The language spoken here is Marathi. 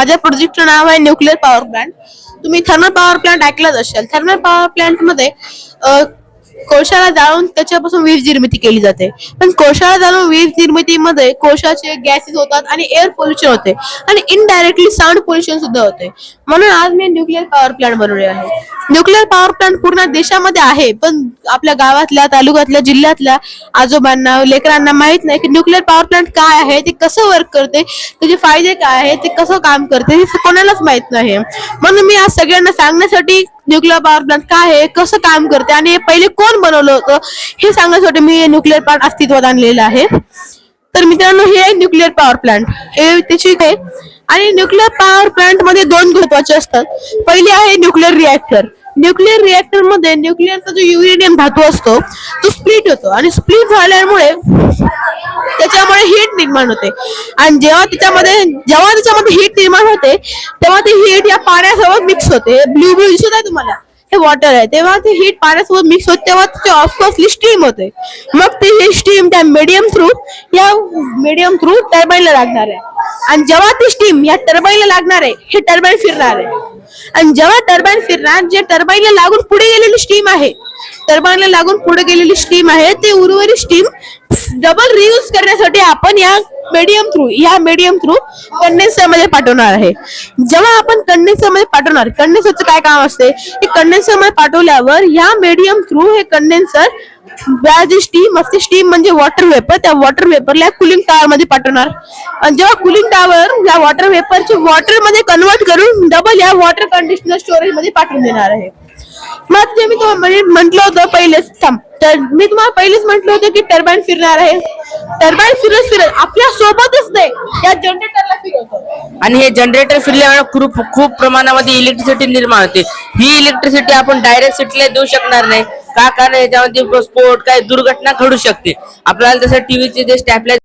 माझ्या प्रोजेक्टचं नाव आहे न्यूक्लिअर पॉवर प्लांट तुम्ही थर्मल पॉवर प्लांट ऐकलाच असेल. थर्मल पॉवर प्लांटमध्ये कोळशाला जाळून त्याच्यापासून वीज निर्मिती केली जाते. पण कोळशाला जाळून वीज निर्मितीमध्ये कोळशाचे गॅसेस होतात आणि एअर पोल्युशन होते. आणि इनडायरेक्टली साऊंड पोल्युशन सुद्धा होते. म्हणून आज मी न्यूक्लिअर पॉवर प्लांट बनवले आहे. न्यूक्लिअर पॉवर प्लांट पूर्ण देशामध्ये आहे पण आपल्या गावातल्या तालुक्यातल्या जिल्ह्यातल्या आजोबांना लेकरांना माहीत नाही की न्यूक्लिअर पॉवर प्लांट काय आहे ते कसं वर्क करते त्याचे फायदे काय आहे ते कसं काम करते हे कोणालाच माहीत नाही. म्हणून मी आज सगळ्यांना सांगण्यासाठी न्यूक्लिअर पॉवर प्लांट काय आहे? कसं काम करते? आणि पहिले कोण बनवलं होतं? हे सांगण्यासाठी मी न्यूक्लिअर प्लांट अस्तित्वात आणलेलं आहे. तर मित्रांनो हे न्यूक्लिअर पॉवर प्लांट हे त्याची काय आणि न्यूक्लिअर पॉवर प्लांटमध्ये दोन महत्त्वाचे असतात. पहिले आहे न्यूक्लिअर रिॲक्टर न्यूक्लिअर रिॲक्टरमध्ये न्यूक्लिअरचा जो युरेनियम धातू असतो तो स्प्लिट होतो. आणि स्प्लिट झाल्यामुळे त्याच्यामुळे हीट निर्माण होते. आणि जेव्हा त्याच्यामध्ये जेव्हा त्याच्यामध्ये हीट निर्माण होते तेव्हा ती हीट या पाण्यासोबत मिक्स होते. ब्ल्यू ब्ल्यू दिसत आहे तुम्हाला. हे वॉटर आहे. तेव्हा ती हीट पाण्यासोबत मिक्स होते तेव्हा ते ऑफकोर्सली स्टीम होते. मग ती ही स्टीम त्या मीडियम थ्रू या मीडियम थ्रू टर्बाईनला लागणार आहे. आणि जेव्हा ती स्टीम या टर्बाईनला लागणार आहे हे टर्बाईन फिरणार आहे. आणि जेव्हा टर्बाईन फिरणार जे टर्बाईनला लागून पुढे गेलेली स्टीम आहे टर्बाईनला लागून पुढे गेलेली स्टीम आहे ते उर्वरित स्टीम डबल रियूज करण्यासाठी आपण या मीडियम थ्रू या मीडियम थ्रू कंडेन्सरमध्ये पाठवणार आहे. जेव्हा आपण कंडेन्सरमध्ये पाठवणार कंडेन्सरचं काय काम असते? हे कंडेन्सरमध्ये पाठवल्यावर या मीडियम थ्रू हे कंडेन्सर जी स्टीम असते स्टीम म्हणजे वॉटर वेपर त्या वॉटर वेपरला कुलिंग टावर मध्ये पाठवणार. आणि जेव्हा कुलिंग टावर या वॉटर वेपरची वॉटरमध्ये कन्वर्ट करून डबल या वॉटर कंडिशनर स्टोरेजमध्ये पाठवून देणार आहे. मग ते मी तुम्हाला म्हटलं होतं पहिलेच. थांब. तर मी तुम्हाला पहिलेच म्हटलं होतं की टर्बाईन फिरणार आहे. टर्बाईन फिरत फिरत आपल्या सोबतच नाही या जनरेटरला फिरवतो. आणि हे जनरेटर फिरल्यामुळे खूप खूप प्रमाणामध्ये इलेक्ट्रिसिटी निर्माण होते. ही इलेक्ट्रिसिटी आपण डायरेक्ट सिटीला देऊ शकणार नाही. का? कारण याच्यामध्ये स्फोट काय दुर्घटना घडू शकते. आपल्याला जसं टीव्हीचे जे स्टॅपलाइज